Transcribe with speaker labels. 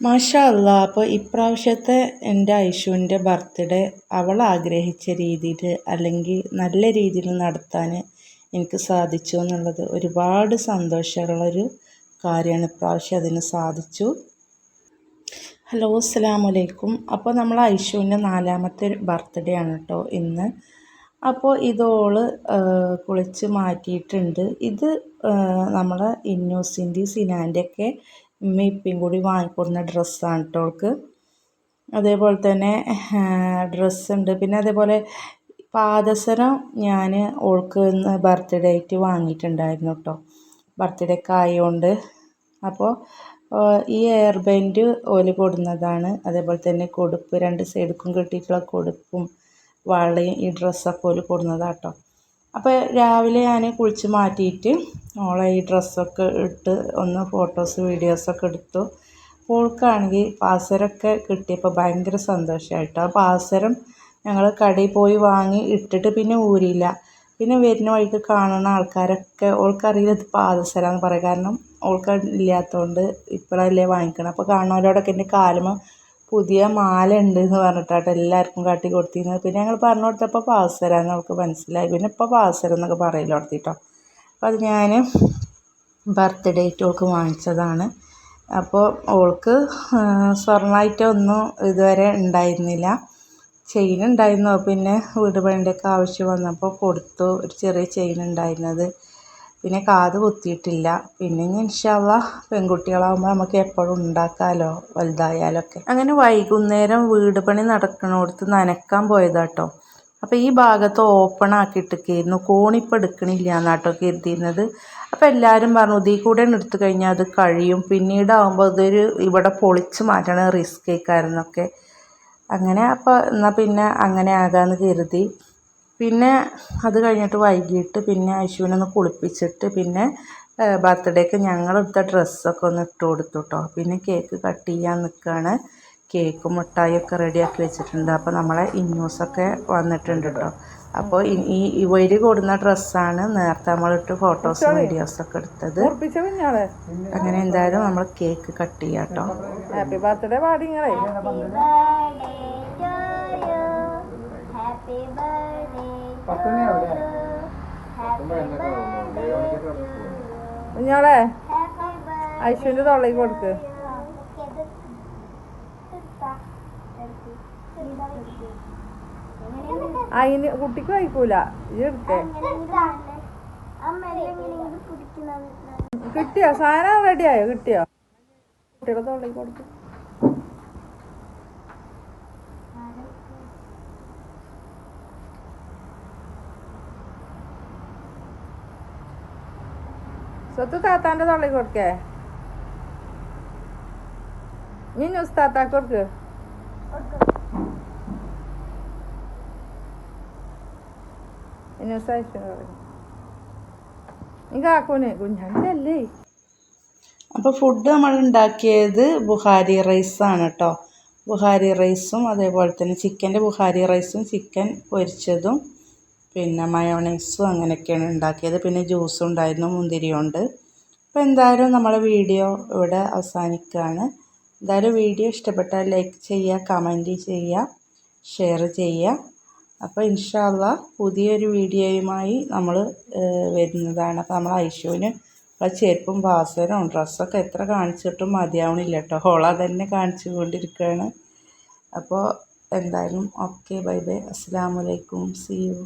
Speaker 1: മാഷാ അപ്പോൾ ഇപ്രാവശ്യത്തെ എന്റെ ഐഷുവിന്റെ ബർത്ത്ഡേ അവൾ ആഗ്രഹിച്ച രീതിയിൽ അല്ലെങ്കിൽ നല്ല രീതിയിൽ നടത്താൻ എനിക്ക് സാധിച്ചു എന്നുള്ളത് ഒരുപാട് സന്തോഷമുള്ളൊരു കാര്യമാണ് ഇപ്രാവശ്യം അതിന് സാധിച്ചു. ഹലോ അസ്സാം വലൈക്കും അപ്പോൾ നമ്മൾ ഐഷുവിന്റെ നാലാമത്തെ ബർത്ത്ഡേ ആണ് കേട്ടോ ഇന്ന്. അപ്പോൾ ഇതോൾ കുളിച്ച് മാറ്റിയിട്ടുണ്ട്. ഇത് നമ്മളെ ഇന്നോസിന്റെ സിനാന്റെയൊക്കെ ഉമ്മയും ഇപ്പയും കൂടി വാങ്ങിക്കൊടുന്ന ഡ്രസ്സാണ് കേട്ടോ അവൾക്ക് അതേപോലെ തന്നെ ഡ്രസ്സുണ്ട്. പിന്നെ അതേപോലെ പാദസരം ഞാൻ ഓൾക്ക് ബർത്ത്ഡേ ആയിട്ട് വാങ്ങിയിട്ടുണ്ടായിരുന്നു കേട്ടോ ബർത്ത്ഡേക്ക് ആയതുകൊണ്ട് അപ്പോൾ ഈ എയർ ബാൻഡ് ഓൽ കൊടുന്നതാണ്. അതേപോലെ തന്നെ കൊടുപ്പ് രണ്ട് സൈഡിക്കും കിട്ടിയിട്ടുള്ള കൊടുപ്പും വളയും ഈ ഡ്രസ്സൊക്കെ ഓൽ കൊടുന്നതാണ് കേട്ടോ അപ്പോൾ രാവിലെ ഞാൻ കുളിച്ച് മാറ്റിയിട്ട് ഓളെ ഈ ഡ്രസ്സൊക്കെ ഇട്ട് ഒന്ന് ഫോട്ടോസ് വീഡിയോസൊക്കെ എടുത്തു. ഓൾക്കാണെങ്കിൽ പാസരമൊക്കെ കിട്ടിയപ്പോൾ ഭയങ്കര സന്തോഷമായിട്ടോ ആ പാസരം ഞങ്ങൾ കടയിൽ പോയി വാങ്ങി ഇട്ടിട്ട് പിന്നെ ഊരിയില്ല. പിന്നെ വരുന്ന വഴിക്ക് കാണുന്ന ആൾക്കാരൊക്കെ ഓൾക്കറിയില്ല ഇത് പാദസരമെന്ന് പറയും. കാരണം ഓൾക്ക് ഇല്ലാത്തതുകൊണ്ട് ഇപ്പോഴല്ലേ വാങ്ങിക്കണം. അപ്പോൾ കാണുന്നവരോടൊക്കെ എന്റെ കാലുമ പുതിയ മാല ഉണ്ട് എന്ന് പറഞ്ഞിട്ടാട്ടോ എല്ലാവർക്കും കാട്ടി കൊടുത്തിരുന്നത്. പിന്നെ ഞങ്ങൾ പറഞ്ഞു കൊടുത്തപ്പോൾ പാദസരമെന്ന് അവൾക്ക് മനസ്സിലായി. പിന്നെ ഇപ്പോൾ പാദസരം എന്നൊക്കെ പറയില്ല കൊടുത്തിട്ടോ അപ്പോൾ അത് ഞാൻ ബർത്ത്ഡേറ്റ് ഓൾക്ക് വാങ്ങിച്ചതാണ്. അപ്പോൾ ഓൾക്ക് സ്വർണമായിട്ടൊന്നും ഇതുവരെ ഉണ്ടായിരുന്നില്ല. ചെയിൻ ഉണ്ടായിരുന്നു. പിന്നെ വീട് പണിന്റെയൊക്കെ ആവശ്യം വന്നപ്പോൾ കൊടുത്തു. ഒരു ചെറിയ ചെയിൻ ഉണ്ടായിരുന്നത്. പിന്നെ കാത് കുത്തിയിട്ടില്ല. പിന്നെ ഇനി ഇൻഷാല്ല പെൺകുട്ടികളാകുമ്പോൾ നമുക്ക് എപ്പോഴും ഉണ്ടാക്കാമല്ലോ വലുതായാലൊക്കെ. അങ്ങനെ വൈകുന്നേരം വീട് പണി നടക്കണോടത്ത് നനക്കാൻ പോയതാട്ടോ. അപ്പോൾ ഈ ഭാഗത്ത് ഓപ്പൺ ആക്കിയിട്ടൊക്കെയായിരുന്നു കോണിപ്പോൾ എടുക്കണില്ല എന്നാട്ടോ കരുതിയിരുന്നത്. അപ്പോൾ എല്ലാവരും പറഞ്ഞു ഇതിൽ കൂടെ എടുത്തു കഴിഞ്ഞാൽ അത് കഴിയും. പിന്നീടാകുമ്പോൾ ഇതൊരു ഇവിടെ പൊളിച്ച് മാറ്റണ റിസ്ക് ആയിക്കാരെന്നൊക്കെ. അങ്ങനെ അപ്പോൾ എന്നാൽ പിന്നെ അങ്ങനെ ആകാമെന്ന് കരുതി. പിന്നെ അത് കഴിഞ്ഞിട്ട് വൈകിട്ട് പിന്നെ ഐശുവിനെ ഒന്ന് കുളിപ്പിച്ചിട്ട് പിന്നെ ബർത്ത്ഡേക്ക് ഞങ്ങളെടുത്ത ഡ്രസ്സൊക്കെ ഒന്ന് ഇട്ട് കൊടുത്തു കേട്ടോ പിന്നെ കേക്ക് കട്ട് ചെയ്യാൻ നിൽക്കുകയാണ് കേക്കും മിഠായിയൊക്കെ റെഡിയാക്കി വെച്ചിട്ടുണ്ട്. അപ്പോൾ നമ്മളെ ഇന്നൂസൊക്കെ വന്നിട്ടുണ്ട് കേട്ടോ അപ്പോൾ ഈ ഇവർ കൊടുന്ന ഡ്രസ്സാണ് നേരത്തെ നമ്മളിട്ട് ഫോട്ടോസും വീഡിയോസൊക്കെ എടുത്തത്. അങ്ങനെ എന്തായാലും നമ്മൾ കേക്ക് കട്ട് ചെയ്യാം കേട്ടോ
Speaker 2: ഹാപ്പി ബർത്ത്ഡേ പാടിങ്ങളെ കുഞ്ഞോളെ ഐശ്വര്യ തൊള്ളേക്ക് കൊടുക്ക്. അതിന് കുട്ടിക്ക് വായിക്കൂല ഇതെടുത്തേ കിട്ടിയോ? സാധനം റെഡിയായോ കിട്ടിയോ? കുട്ടികളെ തൊള്ളേക്ക് കൊടുക്ക്. സ്വത്ത് താത്താന്റെ തള്ളി കൊടുക്കേ. നീ ന്യൂസ് താത്താക്ക് കൊടുക്ക്. അല്ലേ
Speaker 1: അപ്പോൾ ഫുഡ് നമ്മൾ ഉണ്ടാക്കിയത് ബുഹാരി ആണ് കേട്ടോ ബുഹാരി റൈസും അതേപോലെ തന്നെ ചിക്കന്റെ ബുഹാരി റൈസും ചിക്കൻ പൊരിച്ചതും പിന്നെ മയോണൈസും അങ്ങനെയൊക്കെയാണ് ഉണ്ടാക്കിയത്. പിന്നെ ജ്യൂസും ഉണ്ടായിരുന്നു മുന്തിരിയുണ്ട് അപ്പോൾ എന്തായാലും നമ്മളെ വീഡിയോ ഇവിടെ അവസാനിക്കുകയാണ്. എന്തായാലും വീഡിയോ ഇഷ്ടപ്പെട്ടാൽ ലൈക്ക് ചെയ്യുക കമന്റ് ചെയ്യുക ഷെയർ ചെയ്യുക. അപ്പോൾ ഇൻഷാല്ല പുതിയൊരു വീഡിയോയുമായി നമ്മൾ വരുന്നതാണ്. അപ്പോൾ നമ്മൾ ഐഷുവിന് ആ ചെരുപ്പും ബാസനും ഡ്രസ്സൊക്കെ എത്ര കാണിച്ചിട്ടും മതിയാവണില്ല കേട്ടോ. ഹോള തന്നെ കാണിച്ചു കൊണ്ടിരിക്കുകയാണ് അപ്പോൾ എന്തായാലും ഓക്കെ ബൈ ബൈ. അസ്സാം വലൈക്കും സി യു